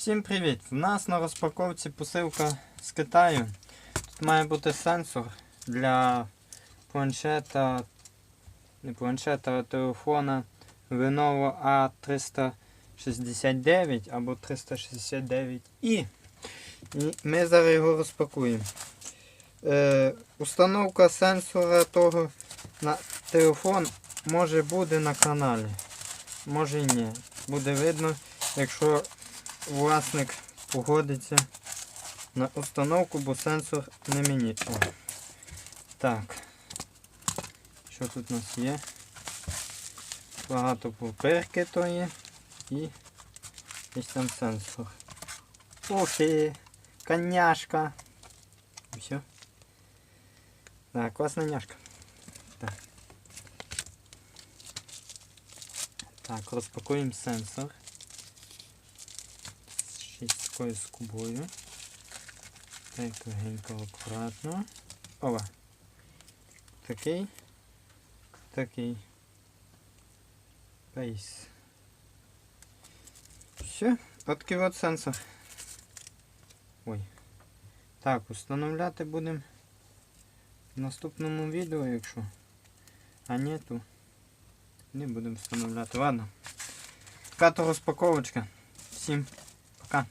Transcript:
Всім привіт! У нас на розпаковці посилка з Китаю. Тут має бути сенсор для планшета, не планшета, а телефона Lenovo A369 або 369i. І ми зараз його розпакуємо. Е, установка сенсора того на телефон може бути на каналі. Може і ні. Буде видно, якщо власник погодиться на установку, бо сенсор не мені. О. Так. Що тут у нас є? Багато папирки то є і десь там сенсор. Охи, коняшка. Все. Так, класна няшка. Так. Так, розпакуємо сенсор. З такою скобою. Так, легенько акуратно. Ова. Такий. Такий. Пейс. Все, такий от сенсор. Ой. Так, установляти будемо в наступному відео, якщо. А ні, то не будемо встановляти. Ладно. Така то. Всім пока.